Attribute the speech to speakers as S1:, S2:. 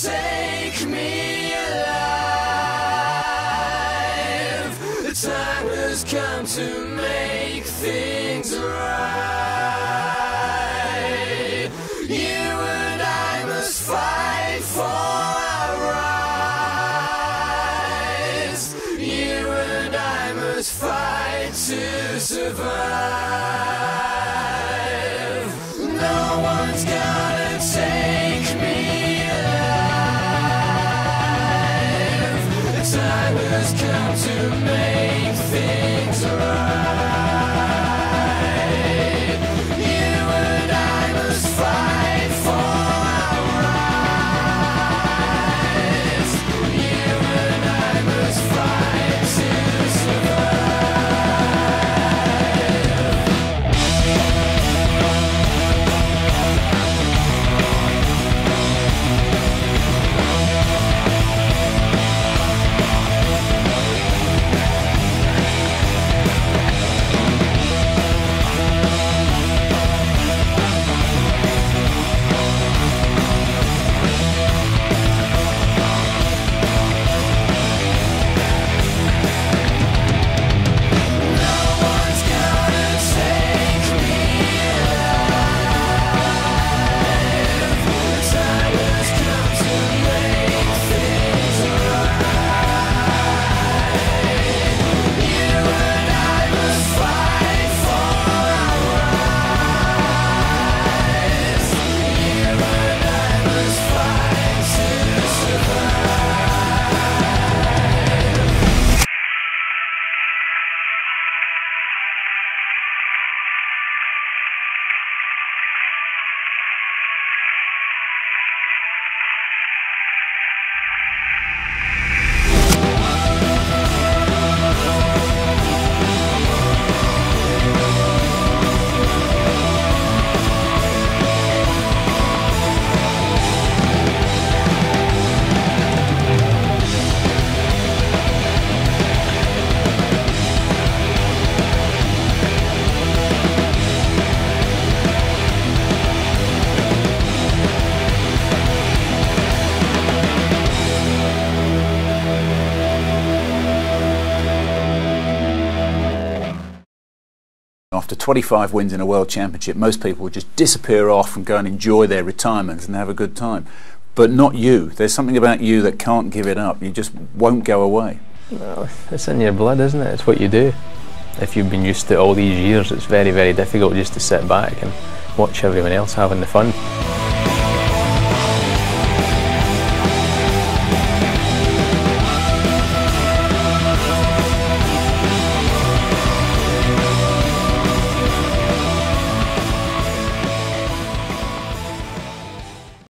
S1: Take me alive. The time has come to make things right. You and I must fight for our rights. You and I must fight to survive. No one's gonna.
S2: To make After 25 wins in a world championship, most people would just disappear off and go and enjoy their retirement and have a good time. But not you. There's something about you that can't give it up. You just won't go away.
S3: Well, it's in your blood, isn't it? It's what you do. If you've been used to it all these years, it's very, very difficult just to sit back and watch everyone else having the fun.